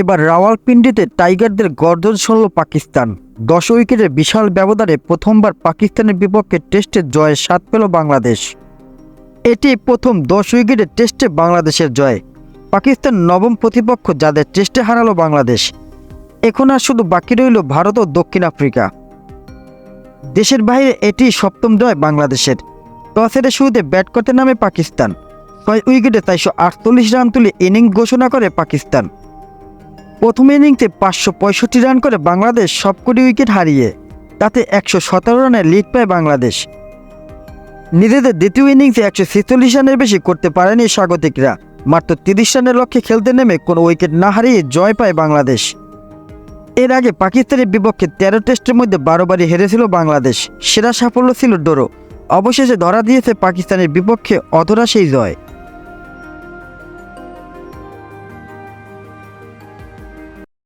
এবার রাওয়ালপিন্ডিতে টাইগারদের গর্জন শুনল পাকিস্তান। দশ উইকেটের বিশাল ব্যবধানে প্রথমবার পাকিস্তানের বিপক্ষে টেস্টে জয়ের স্বাদ পেল বাংলাদেশ। এটি প্রথম দশ উইকেটের টেস্টে বাংলাদেশের জয়। পাকিস্তান নবম প্রতিপক্ষ যাদের টেস্টে হারালো বাংলাদেশ। এখন আর শুধু বাকি রইল ভারত ও দক্ষিণ আফ্রিকা। দেশের বাইরে এটি সপ্তম জয় বাংলাদেশের। টসের শুরুতে ব্যাট করতে নামে পাকিস্তান। ছয় উইকেটে চারশো আটচল্লিশ রান তুলে ইনিংস ঘোষণা করে পাকিস্তান। প্রথম ইনিংসে পাঁচশো পঁয়ষট্টি রান করে বাংলাদেশ সবকটি উইকেট হারিয়ে, তাতে একশো সতেরো রানের লিড পায় বাংলাদেশ। নিজেদের দ্বিতীয় ইনিংসে একশো ছেচল্লিশ রানের বেশি করতে পারেনি স্বাগতিকরা, মাত্র তিরিশ রানের লক্ষ্যে খেলতে নেমে কোনো উইকেট না হারিয়ে জয় পায় বাংলাদেশ। এর আগে পাকিস্তানের বিপক্ষে তেরো টেস্টের মধ্যে বারোবারই হেরেছিল বাংলাদেশ, সেরা সাফল্য ছিল ডোরো। অবশেষে ধরা দিয়েছে পাকিস্তানের বিপক্ষে অধরা সেই জয়।